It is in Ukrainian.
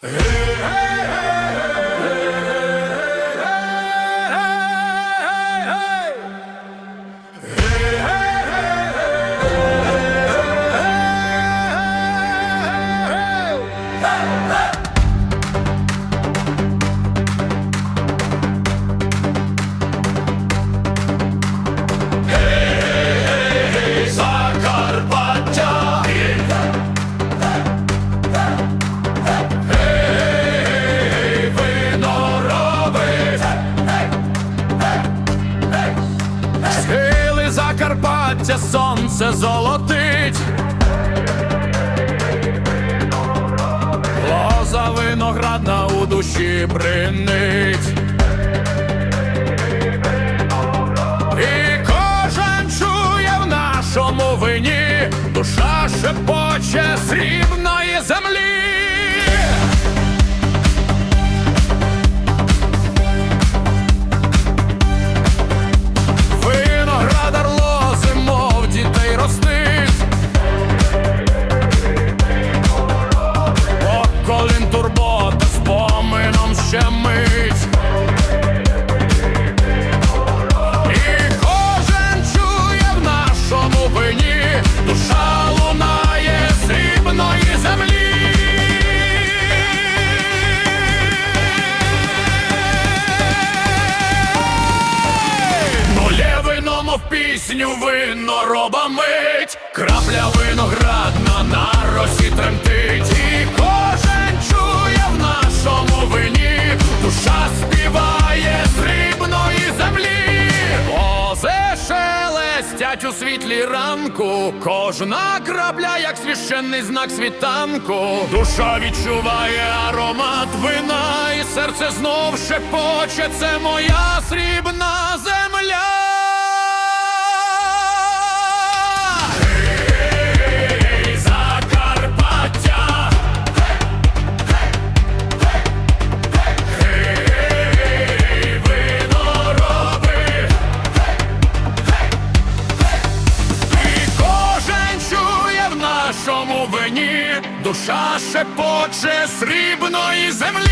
Hey, hey, hey. Закарпаття, сонце золотить. Лоза виноградна у душі бринить. І кожен чує в нашому вині, душа шепоче срібної землі. Пісню винороба мить, крапля виноградна на росі тремтить, і кожен чує в нашому вині, душа співає срібної землі, Лозе шелестять у світлі ранку, кожна крапля, як священний знак світанку, душа відчуває аромат вина, і серце знов шепоче, це моя срібна земля. Вині, душа шепоче срібної землі.